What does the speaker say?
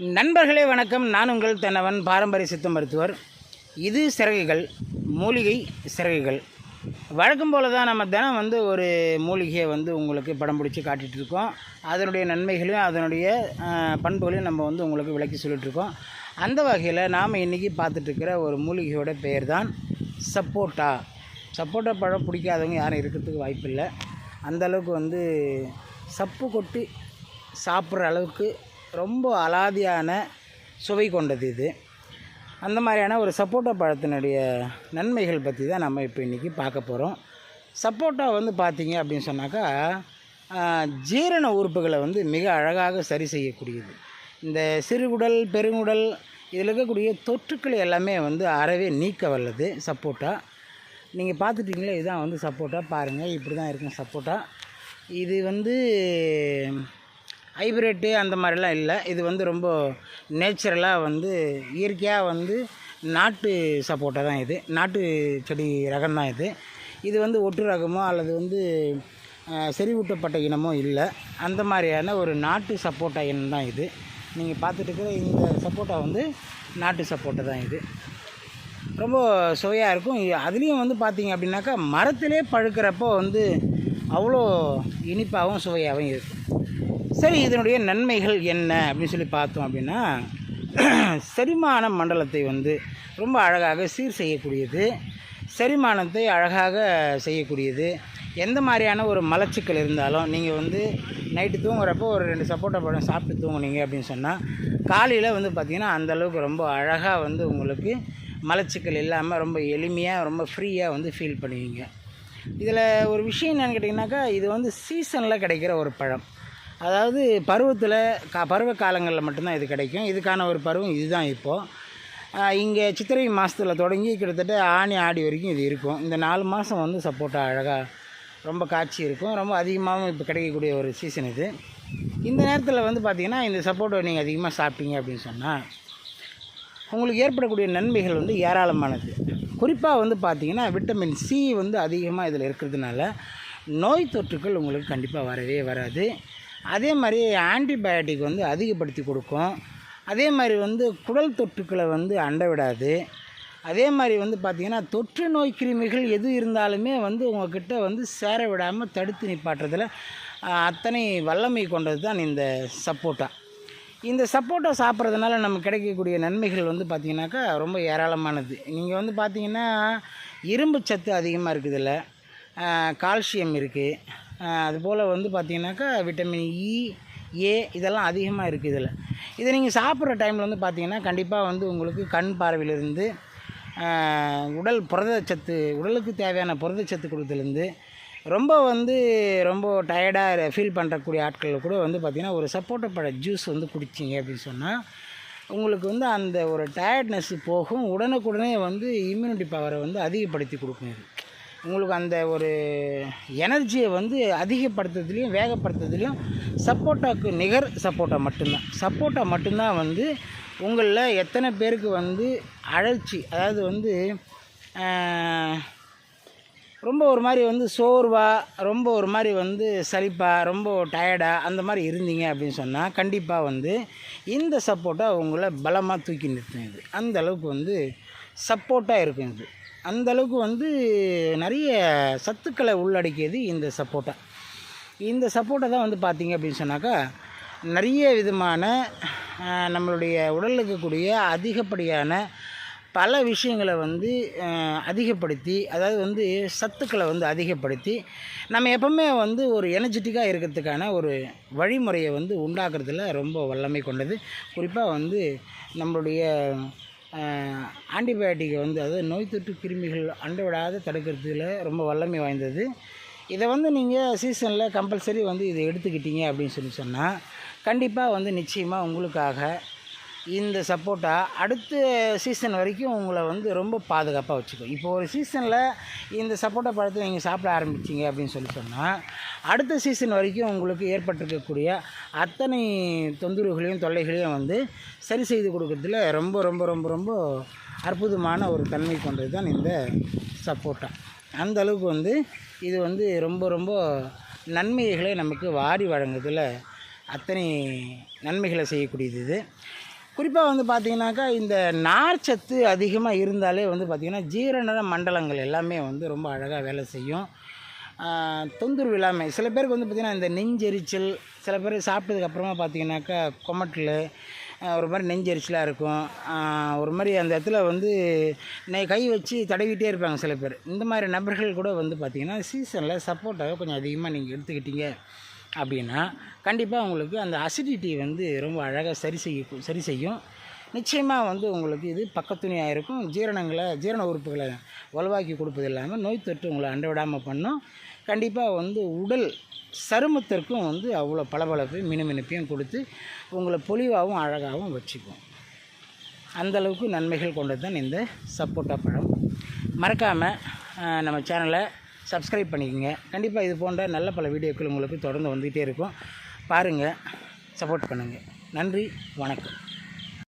நண்பர்களே வணக்கம். நான் உங்கள் தன்னவன் பாரம்பரிய சித்த மருத்துவர். இது சிறகுகள் மூலிகை சிறகுகள். வழக்கம் போல தான் நம்ம தினம் வந்து ஒரு மூலிகையை வந்து உங்களுக்கு படம் பிடிச்சி காட்டிகிட்டு இருக்கோம். அதனுடைய நன்மைகளையும் அதனுடைய பண்புகளையும் நம்ம வந்து உங்களுக்கு விளக்கி சொல்லிகிட்ருக்கோம் அந்த வகையில் நாம் இன்றைக்கி பார்த்துட்ருக்கிற ஒரு மூலிகையோட பெயர் தான் சப்போட்டா. சப்போட்டா பழம் பிடிக்காதவங்க யாரும் இருக்கிறதுக்கு வாய்ப்பில்லை. அந்த அளவுக்கு வந்து சப்பு கொட்டி சாப்பிட்ற அளவுக்கு ரொம்ப அலாதியான சுவை கொண்டது இது. அந்த மாதிரியான ஒரு சப்போட்டா பழத்தினுடைய நன்மைகள் பற்றி தான் நம்ம இப்போ இன்றைக்கி பார்க்க போகிறோம் சப்போட்டா வந்து பார்த்தீங்க அப்படின்னு சொன்னாக்கா ஜீரண உறுப்புகளை வந்து மிக அழகாக சரி செய்யக்கூடியது. இந்த சிறுகுடல் பெருங்குடல் இதில் இருக்கக்கூடிய தொற்றுக்களை எல்லாமே வந்து அறவே நீக்க வல்லது சப்போட்டா. நீங்கள் பார்த்துட்டிங்களே இதுதான் வந்து சப்போட்டா. பாருங்கள் இப்படி தான் இருக்கும் சப்போட்டா. இது வந்து ஹைப்ரிட்டு அந்த மாதிரிலாம் இல்லை. இது வந்து ரொம்ப நேச்சுரலாக வந்து இயற்கையாக வந்து நாட்டு சப்போட்டா தான் இது. நாட்டு செடி ரகம் தான் இது. இது வந்து ஒட்டு ரகமோ அல்லது வந்து செறிவூட்டப்பட்ட இனமோ இல்லை. அந்த மாதிரியான ஒரு நாட்டு சப்போட்டா இனம் தான் இது. நீங்கள் பார்த்துட்டு இருக்கிற இந்த சப்போட்டா வந்து நாட்டு சப்போட்டா தான் இது. ரொம்ப சுவையாக இருக்கும். அதுலேயும் வந்து பார்த்தீங்க அப்படின்னாக்கா மரத்திலே பழுக்கிறப்போ வந்து அவ்வளோ இனிப்பாகவும் சுவையாகவும் இருக்கும். சரி இதனுடைய நன்மைகள் என்ன அப்படின்னு சொல்லி பார்த்தோம் அப்படின்னா செரிமான மண்டலத்தை வந்து ரொம்ப அழகாக சீர் செய்யக்கூடியது. செரிமானத்தை அழகாக செய்யக்கூடியது. எந்த மாதிரியான ஒரு மலச்சிக்கல் இருந்தாலும் நீங்கள் வந்து நைட்டு தூங்குறப்போ ஒரு ரெண்டு சப்போட்டா பழம் சாப்பிட்டு தூங்குனீங்க அப்படின்னு சொன்னால் காலையில் வந்து பார்த்திங்கன்னா அந்தளவுக்கு ரொம்ப அழகாக வந்து உங்களுக்கு மலச்சிக்கல் இல்லாமல் ரொம்ப எளிமையாக ரொம்ப ஃப்ரீயாக வந்து ஃபீல் பண்ணுவீங்க. இதில் ஒரு விஷயம் என்னென்னு கேட்டிங்கனாக்கா இது வந்து சீசனில் கிடைக்கிற ஒரு பழம். அதாவது பருவத்தில் கா பருவ காலங்களில் மட்டும்தான் இது கிடைக்கும். இதுக்கான ஒரு பருவம் இதுதான் இப்போது இங்கே சித்திரை மாதத்தில் தொடங்கி கிட்டத்தட்ட ஆணி ஆடி வரைக்கும் இது இருக்கும். இந்த நாலு மாதம் வந்து சப்போட்டா அழகாக ரொம்ப காட்சி இருக்கும். ரொம்ப அதிகமாகவும் இப்போ கிடைக்கக்கூடிய ஒரு சீசன் இது. இந்த நேரத்தில் வந்து பார்த்திங்கன்னா இந்த சப்போட்டோ நீங்கள் அதிகமாக சாப்பிட்டீங்க அப்படின்னு சொன்னால் உங்களுக்கு ஏற்படக்கூடிய நன்மைகள் வந்து ஏராளமானது. குறிப்பாக வந்து பார்த்திங்கன்னா விட்டமின் சி வந்து அதிகமாக இதில் இருக்கிறதுனால நோய் தொற்றுக்கள் உங்களுக்கு கண்டிப்பாக வரவே வராது. அதே மாதிரி ஆன்டிபயோட்டிக் வந்து அதிகப்படுத்தி கொடுக்கும். அதே மாதிரி வந்து குடல் தொற்றுக்களை வந்து அண்ட விடாது. அதே மாதிரி வந்து பார்த்திங்கன்னா தொற்று நோய் கிருமிகள் எது இருந்தாலுமே வந்து உங்ககிட்ட வந்து சேர விடாமல் தடுத்து நிப்பாட்டுறதுல அத்தனை வல்லமை கொண்டது தான் இந்த சப்போட்டா. இந்த சப்போட்டா சாப்பிட்றதுனால நம்ம கிடைக்கக்கூடிய நன்மைகள் வந்து பார்த்திங்கனாக்கா ரொம்ப ஏராளமானது. நீங்கள் வந்து பார்த்தீங்கன்னா இரும்பு சத்து அதிகமாக இருக்குது இதில் கால்சியம் இருக்குது அதுபோல் வந்து பார்த்திங்கனாக்கா விட்டமின் இ ஏ இதெல்லாம் அதிகமாக இருக்குது இதில். இதை நீங்கள் சாப்பிட்ற டைமில் வந்து பார்த்தீங்கன்னா கண்டிப்பாக வந்து உங்களுக்கு கண் பார்வையிலிருந்து உடல் புரதச்சத்து உடலுக்கு தேவையான புரதச்சத்து கொடுத்துலேருந்து ரொம்ப வந்து ரொம்ப டயர்டாக ஃபீல் பண்ணுறக்கூடிய ஆட்களில் கூட வந்து பார்த்திங்கன்னா ஒரு சப்போட்டா பழ ஜூஸ் வந்து குடிச்சிங்க அப்படின்னு சொன்னால் உங்களுக்கு வந்து அந்த ஒரு டயர்ட்னஸ் போகும். உடனுக்குடனே வந்து இம்யூனிட்டி பவரை வந்து அதிகப்படுத்தி கொடுக்கும் இது. உங்களுக்கு அந்த ஒரு எனர்ஜியை வந்து அதிகப்படுத்துறதுலையும் வேகப்படுத்துறதுலையும் சப்போட்டாவுக்கு நிகர் சப்போட்டா மட்டும்தான். சப்போட்டா மட்டும்தான் வந்து உங்களில் எத்தனை பேருக்கு வந்து அழற்சி அதாவது வந்து ரொம்ப ஒரு மாதிரி வந்து சோர்வாக ரொம்ப ஒரு மாதிரி வந்து சலிப்பாக ரொம்ப டயர்டாக அந்த மாதிரி இருந்தீங்க அப்படின்னு சொன்னால் கண்டிப்பாக வந்து இந்த சப்போட்டா உங்களை பலமாக தூக்கி நிறுத்தும் இது. அந்த அளவுக்கு வந்து சப்போர்ட்டாக இருக்கும் இது. அந்த அளவுக்கு வந்து நிறைய சத்துக்களை உள்ளடக்கியது இந்த சப்போட்டா. இந்த சப்போட்டா தான் வந்து பார்த்திங்க அப்படின்னு சொன்னாக்கா நிறைய விதமான நம்மளுடைய உடலில் இருக்கக்கூடிய அதிகப்படியான பல விஷயங்களை வந்து அதிகப்படுத்தி அதாவது வந்து சத்துக்களை வந்து அதிகப்படுத்தி நம்ம எப்பவுமே வந்து ஒரு எனர்ஜெட்டிக்காக இருக்கிறதுக்கான ஒரு வழிமுறையை வந்து உண்டாக்குறதுல ரொம்ப வல்லமை கொண்டது. குறிப்பாக வந்து நம்மளுடைய ஆன்டிபயோட்டிக் வந்து அதாவது நோய் தொற்று கிருமிகள் அண்டவிடாத தடுக்கிறதுல ரொம்ப வல்லமை வாய்ந்தது. இதை வந்து நீங்கள் சீசனில் கம்பல்சரி வந்து இதை எடுத்துக்கிட்டீங்க அப்படின்னு சொல்லி சொன்னால் கண்டிப்பாக வந்து நிச்சயமாக உங்களுக்காக இந்த சப்போட்டா அடுத்த சீசன் வரைக்கும் உங்களை வந்து ரொம்ப பாதுகாப்பாக வச்சுக்கும். இப்போ ஒரு சீசனில் இந்த சப்போட்டா பழத்தை நீங்கள் சாப்பிட ஆரம்பிச்சிங்க அப்படின்னு சொல்லி சொன்னால் அடுத்த சீசன் வரைக்கும் உங்களுக்கு ஏற்பட்டிருக்கக்கூடிய அத்தனை தொந்தரவுகளையும் தொல்லைகளையும் வந்து சரி செய்து கொடுக்கறதுல ரொம்ப ரொம்ப ரொம்ப ரொம்ப அற்புதமான ஒரு தன்மை கொண்டது தான் இந்த சப்போட்டா. அந்த அளவுக்கு வந்து இது வந்து ரொம்ப ரொம்ப நன்மைகளை நமக்கு வாரி வழங்குறதுல அத்தனை நன்மைகளை செய்யக்கூடியது இது. குறிப்பாக வந்து பார்த்திங்கனாக்கா இந்த நார்ச்சத்து அதிகமாக இருந்தாலே வந்து பார்த்திங்கன்னா ஜீரண மண்டலங்கள் எல்லாமே வந்து ரொம்ப அழகாக வேலை செய்யும். தொந்தரவு இல்லாமல் சில பேருக்கு வந்து பார்த்திங்கன்னா இந்த நெஞ்செரிச்சல் சில பேர் சாப்பிட்டதுக்கப்புறமா பார்த்திங்கனாக்கா கொமட்டில் ஒரு மாதிரி நெஞ்செரிச்சலாக இருக்கும். ஒரு மாதிரி அந்த இடத்துல வந்து நெ- கை வச்சு தடவிட்டே இருப்பாங்க சில பேர். இந்த மாதிரி நபர்கள் கூட வந்து பார்த்திங்கன்னா சீசனில் சப்போட்டாவை கொஞ்சம் அதிகமாக நீங்கள் எடுத்துக்கிட்டீங்க. அப்படின்னா கண்டிப்பாக உங்களுக்கு அந்த அசிடிட்டி வந்து ரொம்ப அழகாக சரி செய்ய சரி செய்யும். நிச்சயமாக வந்து உங்களுக்கு இது பக்கத்துணியாக இருக்கும் ஜீரணங்களை ஜீரண உறுப்புகளை வலுவாக்கி கொடுப்பது இல்லாமல் நோய் தொற்று உங்களை அண்டவிடாமல் பண்ணும். கண்டிப்பாக வந்து உடல் சருமத்திற்கும் வந்து அவ்வளோ பளபளப்பையும் மினுமினுப்பையும் கொடுத்து உங்களை பொலிவாகவும் அழகாகவும் வச்சுக்கும். அந்த அளவுக்கு நன்மைகள் கொண்டது தான் இந்த சப்போட்டா பழம். மறக்காமல் நம்ம சேனலை சப்ஸ்கிரைப் பண்ணிக்கோங்க. கண்டிப்பாக இது போன்ற நல்ல பல வீடியோக்கள் உங்களுக்கு தொடர்ந்து வந்துகிட்டே இருக்கும். பாருங்கள் சப்போர்ட் பண்ணுங்கள் நன்றி வணக்கம்.